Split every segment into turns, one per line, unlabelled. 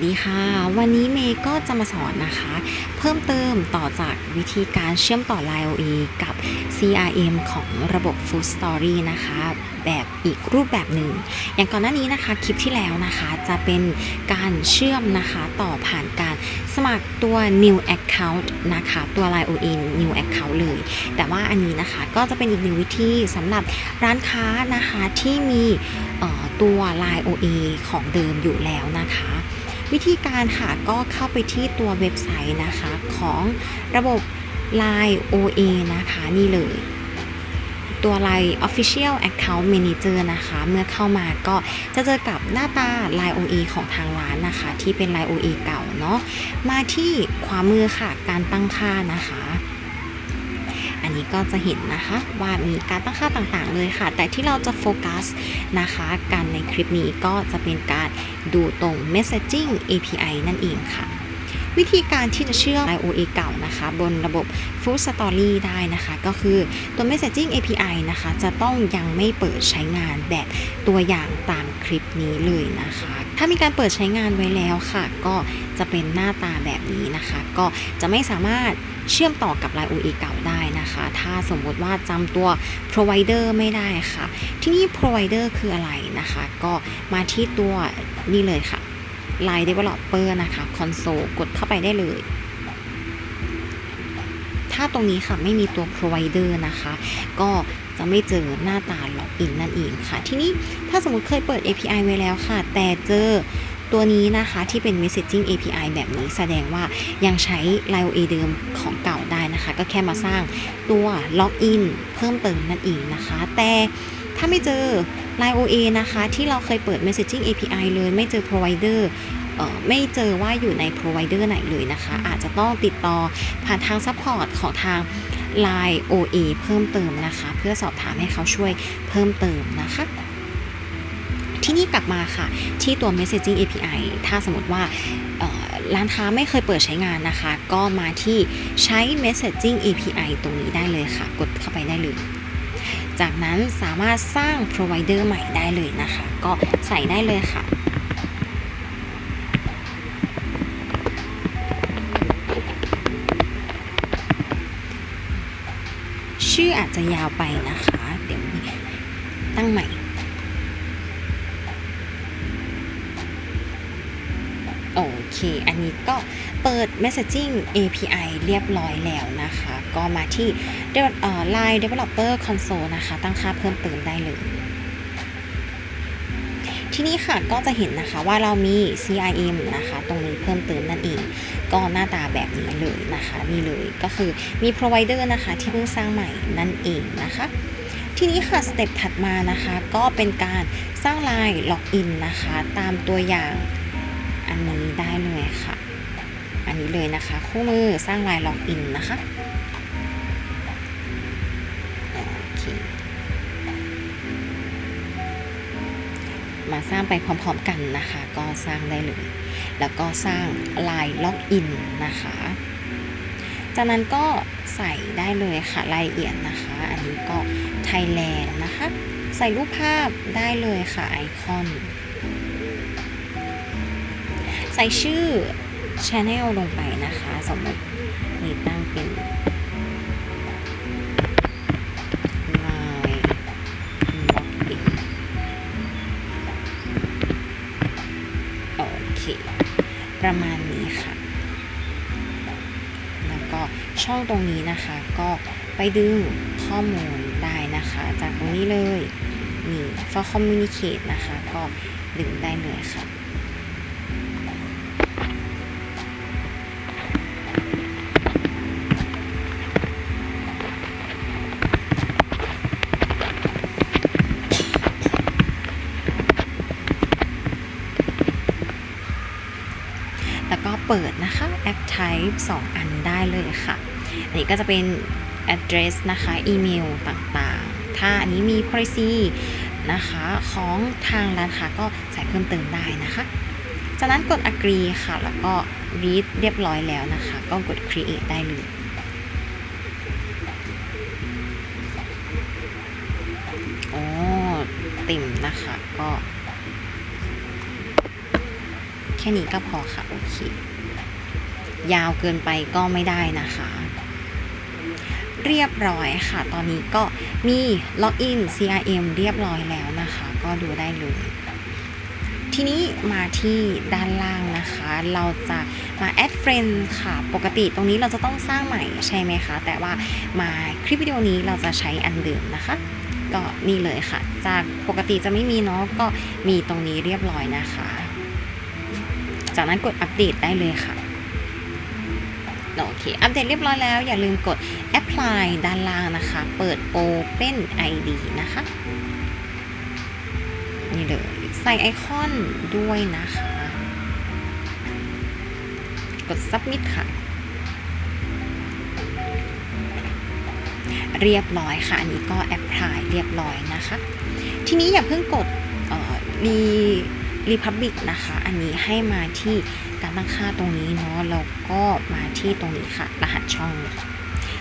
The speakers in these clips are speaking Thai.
วัสดีค่ะ วันนี้เมย์ก็จะมาสอนนะคะ เพิ่มเติมต่อจากวิธีการเชื่อมต่อ Line OA กับ CRM ของระบบ Food Story นะคะ แบบอีกรูปแบบหนึ่ง อย่างก่อนหน้านี้นะคะคลิปที่แล้วนะคะจะเป็นการเชื่อมนะคะต่อผ่านการสมัครตัว New Account นะคะตัว Line OA New Account เลย แต่ว่าอันนี้นะคะก็จะเป็นอีกหนึ่งวิธีสำหรับร้านค้านะคะที่มี ตัว Line OA ของเดิมอยู่แล้วนะคะ วิธีการค่ะก็เข้าไปที่ตัวเว็บไซต์นะคะของระบบ Line OA นะคะนี่เลยตัว Line Official Account Manager นะคะ เมื่อเข้ามาก็จะเจอกับหน้าตา Line OA ของทางร้านนะคะ ที่เป็น Line OA เก่าเนาะมาที่ขวามือค่ะ การตั้งค่านะคะ นนี้ก็จะเห็นนะคะว่ามีการตั้งค่าต่างๆเลยค่ะ แต่ที่เราจะโฟกัสนะคะ กันในคลิปนี้ก็จะเป็นการดูตรง Messaging API นั่นเองค่ะ วิธีการที่จะเชื่อม IOA เก่านะคะ บนระบบ Food Story ได้นะคะ ก็คือตัว Messaging API นะคะ จะต้องยังไม่เปิดใช้งานแบบตัวอย่างตามคลิปนี้เลยนะคะ ถ้ามีการเปิดใช้งานไว้แล้วค่ะ ก็จะเป็นหน้าตาแบบนี้นะคะ ก็จะไม่สามารถเชื่อมต่อกับ Line OA เก่าได้นะคะ ถ้าสมมติว่าจำตัว provider ไม่ได้ค่ะ ที่นี่ provider คืออะไรนะคะ ก็มาที่ตัวนี่เลยค่ะ Line Developer นะคะ Console กดเข้าไปได้เลย ถ้าตรงนี้ค่ะไม่มีตัว provider นะคะ ก็จะไม่เจอหน้าตาล็อกอินนั่นเองค่ะ ทีนี้ถ้าสมมติเคยเปิด API ไว้แล้วค่ะ แต่เจอตัวนี้นะคะที่เป็น messaging API แบบนี้แสดงว่ายังใช้ Line OA เดิมของเก่าได้นะคะ ก็แค่มาสร้างตัวล็อกอินเพิ่มเติมนั่นเองนะคะ แต่ ถ้าไม่เจอ Line OA นะคะ ที่เราเคยเปิด messaging API เลย ไม่เจอ provider เออไม่เจอว่าอยู่ใน provider ไหนเลยนะคะ อาจจะต้องติดต่อผ่านทาง support ของทาง Line OA เพิ่มเติมนะคะ เพื่อสอบถามให้เขาช่วยเพิ่มเติมนะคะ ที่นี่กลับมาค่ะ ที่ตัว messaging API ถ้าสมมติว่าร้านค้าไม่เคยเปิดใช้งานนะคะ ก็มาที่ใช้ messaging API ตรงนี้ได้เลยค่ะ กดเข้าไปได้เลย จากนั้นสามารถสร้าง provider ใหม่ได้เลยนะคะ ก็ใส่ได้เลยค่ะชื่ออาจจะยาวไปนะคะ เดี๋ยวตั้งใหม่ โอเค อันนี้ก็ เปิด messaging API เรียบร้อยแล้วนะคะ ก็มาที่ Line Developer Console นะคะ ตั้งค่าเพิ่มเติมได้เลย ที่นี่ค่ะก็จะเห็นนะคะว่าเรามี CRM นะคะ ตรงนี้เพิ่มเติมนั่นเอง ก็หน้าตาแบบนี้เลยนะคะนี่เลยก็คือมี provider นะคะที่เพิ่งสร้างใหม่นั่นเองนะคะทีนี้ค่ะสเต็ปถัดมานะคะก็เป็นการสร้างลายล็อกอินนะคะ ตามตัวอย่างอันนี้ได้เลย นี้เลยนะคะ คู่มือสร้างลายล็อกอินนะคะโอเคมาสร้างไปพร้อมๆกันนะคะ ก็สร้างได้เลย แล้วก็สร้างลายล็อกอินนะคะ จากนั้นก็ใส่ได้เลยค่ะรายละเอียดนะคะ อันนี้ก็ไทยแลนด์นะคะ ใส่รูปภาพได้เลยค่ะไอคอน ใส่ชื่อ Channel ลงไปนะคะ สมมตินี่ตั้งเป็น Line Login โอเค ประมาณนี้ค่ะ แล้วก็ช่องตรงนี้นะคะ ก็ไปดึงข้อมูลได้นะคะ จากตรงนี้เลยนี่ for communicate นะคะ ก็ดึงได้เลยค่ะ เปิดนะคะ Act Type 2 อันได้เลยค่ะ อันนี้ก็จะเป็น address นะคะอีเมลต่างๆ ถ้าอันนี้มี policy นะคะของทางร้านค้าก็ใส่เพิ่มเติมได้นะคะจากนั้นกด agree ค่ะ แล้วก็ read เรียบร้อยแล้วนะคะ ก็กด create ได้เลยโอ๋อติ่มนะคะ ก็ แค่นี้ก็พอค่ะ โอเค ยาวเกินไปก็ไม่ได้นะคะ เรียบร้อยค่ะ ตอนนี้ก็มีล็อกอิน CRM เรียบร้อยแล้วนะคะ ก็ดูได้เลย ทีนี้มาที่ด้านล่างนะคะ เราจะมา add friend ค่ะ ปกติตรงนี้เราจะต้องสร้างใหม่ใช่ไหมคะ แต่ว่ามาคลิปวิดีโอนี้เราจะใช้อันเดิมนะคะก็นี่เลยค่ะ จากปกติจะไม่มีเนาะก็มีตรงนี้เรียบร้อยนะคะ จากนั้นกดอัปเดตได้เลยค่ะ โอเค อัปเดตเรียบร้อยแล้ว อย่าลืมกด apply ด้านล่างนะคะ เปิด open id นะคะ นี่เลยใส่ไอคอนด้วยนะคะ กด submit ค่ะ เรียบร้อยค่ะ อันนี้ก็ apply เรียบร้อยนะคะ ทีนี้อย่าเพิ่งกดเอ่อรีรีพับบิกนะคะ อันนี้ให้มาที่การตั้งค่าตรงนี้เนาะแล้วก็มาที่ตรงนี้ค่ะ รหัสช่อง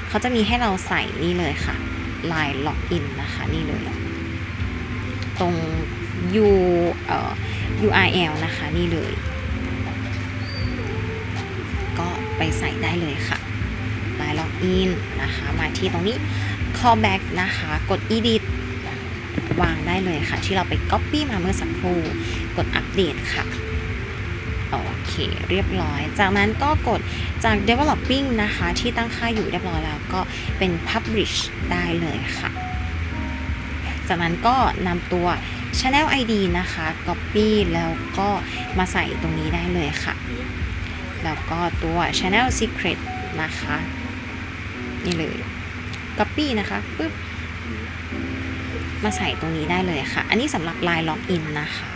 เขาจะมีให้เราใส่นี่เลยค่ะ Line Login นะคะ นี่เลย ตรง U เอ่อ URL นะคะ นี่เลย ก็ไปใส่ได้เลยค่ะ Line Login นะคะ มาที่ตรงนี้ callback นะคะ กด edit วางได้เลยค่ะ ที่เราไป copy มาเมื่อสักครู่ กดอัปเดตค่ะ โอเค เรียบร้อย จากนั้นก็กดจาก developing นะคะ ที่ตั้งค่าอยู่เรียบร้อยแล้วก็เป็น publish ได้เลยค่ะจากนั้นก็นำตัว channel ID นะคะ copy แล้วก็มาใส่ตรงนี้ได้เลยค่ะ แล้วก็ตัว channel secret นะคะ นี่เลย copy นะคะปึ๊บ มาใส่ตรงนี้ได้เลยค่ะ อันนี้สำหรับ Line Login นนะคะ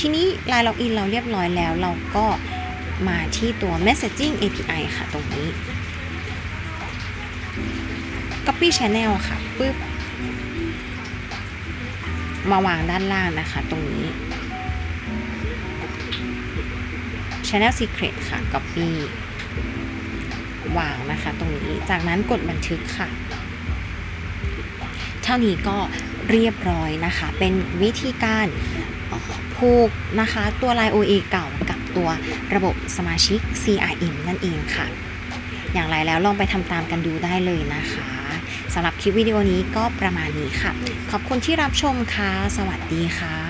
ทีนี้ Line Login เราเรียบร้อยแล้ว เราก็มาที่ตัว Messaging API ค่ะตรงนี้ Copy Channel ค่ะปึ๊บมาวางด้านล่างนะคะตรงนี้ Channel Secret ค่ะ Copy วางนะคะตรงนี้ จากนั้นกดบันทึกค่ะ เท่านี้ก็ เรียบร้อยนะคะ เป็นวิธีการผูกนะคะตัว Line OA เก่ากับตัวระบบสมาชิก CRM นั่นเองค่ะ อย่างไรแล้วลองไปทำตามกันดูได้เลยนะคะสำหรับคลิปวิดีโอนี้ก็ประมาณนี้ค่ะ ขอบคุณที่รับชมค่ะ สวัสดีค่ะ